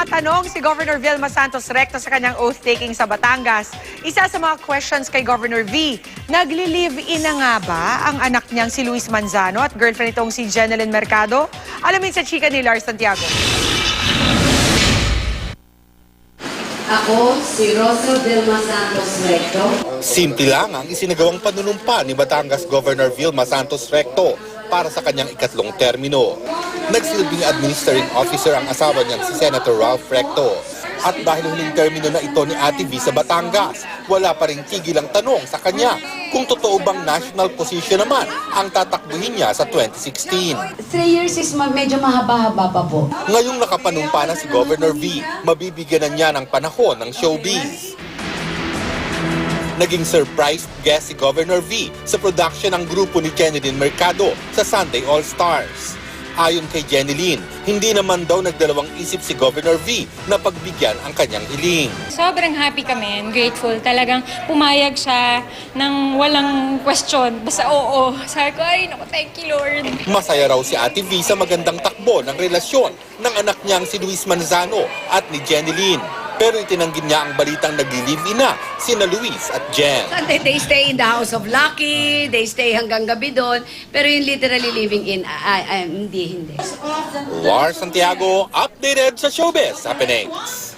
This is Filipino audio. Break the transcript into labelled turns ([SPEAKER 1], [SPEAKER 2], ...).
[SPEAKER 1] mga tanong si Governor Vilma Santos Recto sa kanyang oath-taking sa Batangas. Isa sa mga questions kay Governor V, nagli-live-in na nga ba ang anak niyang si Luis Manzano at girlfriend itong si Jeneline Mercado? Alamin sa chika ni Lars Santiago.
[SPEAKER 2] Ako, si Rosa Delma Santos Recto.
[SPEAKER 3] Simple lang ang isinagawang panunumpa ni Batangas Governor Vilma Santos Recto para sa kanyang ikatlong termino. Nagsilbing administering officer ang asawa niyang si Senator Ralph Recto. At dahil huling termino na ito ni Ate V sa Batangas, wala pa rin tigil ang tanong sa kanya kung totoo bang national position naman ang tatakbuhin niya sa 2016.
[SPEAKER 2] Three years is ma- medyo mahaba-haba pa po.
[SPEAKER 3] Ngayong nakapanumpa na si Governor V, mabibigyan na niya ng panahon ng showbiz. Naging surprise guest si Governor V sa production ng grupo ni Jeneline Mercado sa Sunday All Stars. Ayon kay Jeneline, hindi naman daw nagdalawang isip si Governor V na pagbigyan ang kanyang hiling.
[SPEAKER 4] Sobrang happy kami and grateful. Talagang pumayag siya ng walang question. Basta oo. Sabi ko, ay, naku, thank you, Lord.
[SPEAKER 3] Masaya raw si Ate V sa magandang takbo ng relasyon ng anak niyang si Luis Manzano at ni Jeneline. Pero itinanggi niya ang balitang nagli-live-in na sina Luis at Jen.
[SPEAKER 2] They, they stay in the house of Lucky, they stay hanggang gabi doon. Pero yung literally living in, ah, ah, hindi, hindi.
[SPEAKER 3] Lars Santiago, updated sa Showbiz Happenings.